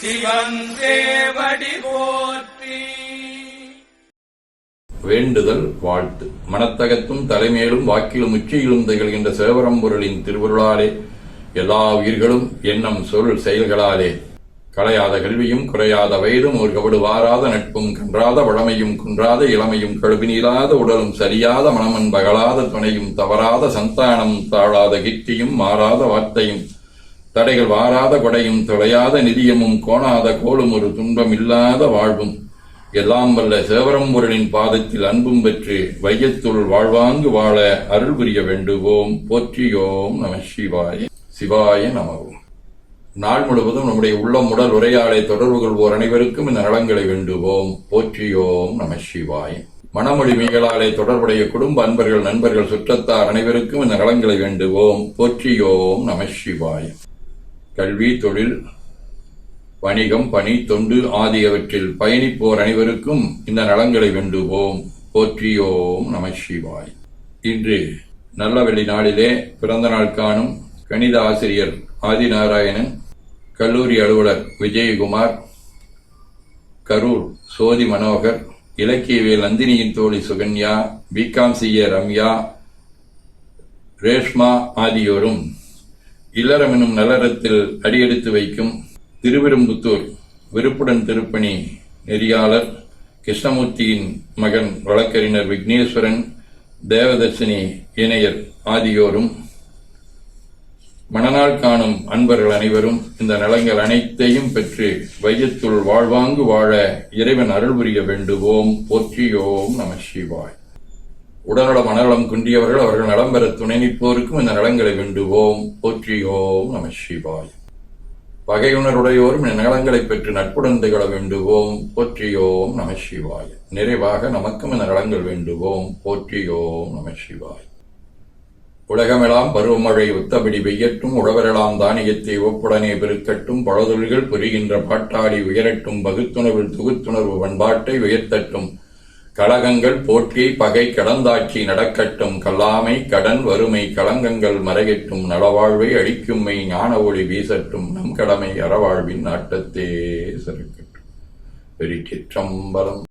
சிவன் போற்றி. வேண்டுதல் வாழ்த்து. மனத்தகத்தும் தலைமேலும் வாக்கிலும் உச்சியிலும் திகழ்கின்ற சிவபரம்பொருளின் திருவருளாலே எல்லா உயிர்களும் எண்ணம் சொல் செயல்களாலே. களையாத கல்வியும் குறையாத வயதும் ஒரு கபடு வாராத நட்பும் கன்றாத வளமையும் குன்றாத இளமையும் கழுவினீராத உடலும் சரியாத மனமன் பகலாத துணையும் தவறாத சந்தானம் தாழாத கிட்டியும் மாறாத வார்த்தையும் தடைகள் வாராத கொடையும் தொலையாத நிதியமும் கோணாத கோலும் ஒரு துன்பம் இல்லாத வாழ்வும். எல்லாம் வல்ல சிவபரம்பொருளின் பாதத்தில் அன்பும் பெற்று வையத்துள் வாழ்வாங்கு வாழ அருள் புரிய வேண்டுவோம். போற்றியோம் நம சிவாய சிவாய நமவும் நாள் முழுவதும் நம்முடைய உள்ளம் உடல் உரையாடை தொடர்பு கொள்வோர் அனைவருக்கும் இந்த நலங்களை வேண்டுவோம். போற்றியோம் நம சிவாய. மனமொழி மீகளாலே தொடர்புடைய குடும்ப அன்பர்கள் நண்பர்கள் சுற்றத்தார் அனைவருக்கும் இந்த நலங்களை வேண்டுவோம். போற்றியோம் நம சிவாயம் கல்வி தொழில் வணிகம் பணி தொண்டு ஆகியவற்றில் பயணிப்போர் அனைவருக்கும் இந்த நலங்களை வேண்டுவோம் போற்றியோம் நம சிவாய். இன்று நல்லவெளி நாளிலே பிறந்த நாள் காணும் கணித ஆசிரியர் ஆதிநாராயணன் கல்லூரி அலுவலர் விஜயகுமார் கரூர் சோதி மனோகர் இலக்கியவியல் நந்தினியின் தோழி Sukanya B Com CA Ramya Reshma ஆகியோரும் இல்லறம் எனும் நல்லறத்தில் அடியெடுத்து வைக்கும் திருவிரும்புத்தூர் விருப்புடன் திருப்பணி நெறியாளர் கிருஷ்ணமூர்த்தியின் மகன் வழக்கறிஞர் விக்னேஸ்வரன் தேவதர்சினி இணையர் ஆதியோரும் மணநாள் காணும் அன்பர்கள் அனைவரும் இந்த நலங்கள் அனைத்தையும் பெற்று வையத்துள் வாழ்வாங்கு வாழ இறைவன் அருள் புரிய வேண்டுவோம். போற்றியோம் நம சிவாய். உடல்நலம் மனநலம் குன்றியவர்கள் அவர்கள் நலம் பெற துணை நிற்போருக்கும் இந்த நலங்களை வேண்டுவோம். போற்றியோம் நம சிவாய். பகையுணருடையோரும் இந்த நலங்களைப் பெற்று நட்புடன் திகழ வேண்டுவோம். போற்றியோம் நம சிவாய். நிறைவாக நமக்கும் இந்த நலங்கள் வேண்டுவோம். போற்றியோம் நம சிவாய். உலகமெல்லாம் பருவமழை ஒத்தபடி பெய்யட்டும். உழவரெல்லாம் தானியத்தை ஒப்புடனே பெருக்கட்டும். பழதொழில்கள் புரிகின்ற பாட்டாளி உயரட்டும். பகுத்துணர்வில் தொகுத்துணர்வு பண்பாட்டை உயர்த்தட்டும். கழகங்கள் போற்றி பகை கடந்தாட்சி நடக்கட்டும். கல்லாமை கடன் வறுமை களங்கங்கள் மறையட்டும். நலவாழ்வை அழிக்கும்மை ஞான ஒளி வீசட்டும். நம் கடமை அறவாழ்வின் நாட்டத்தே சிறக்கட்டும். சம்பளம்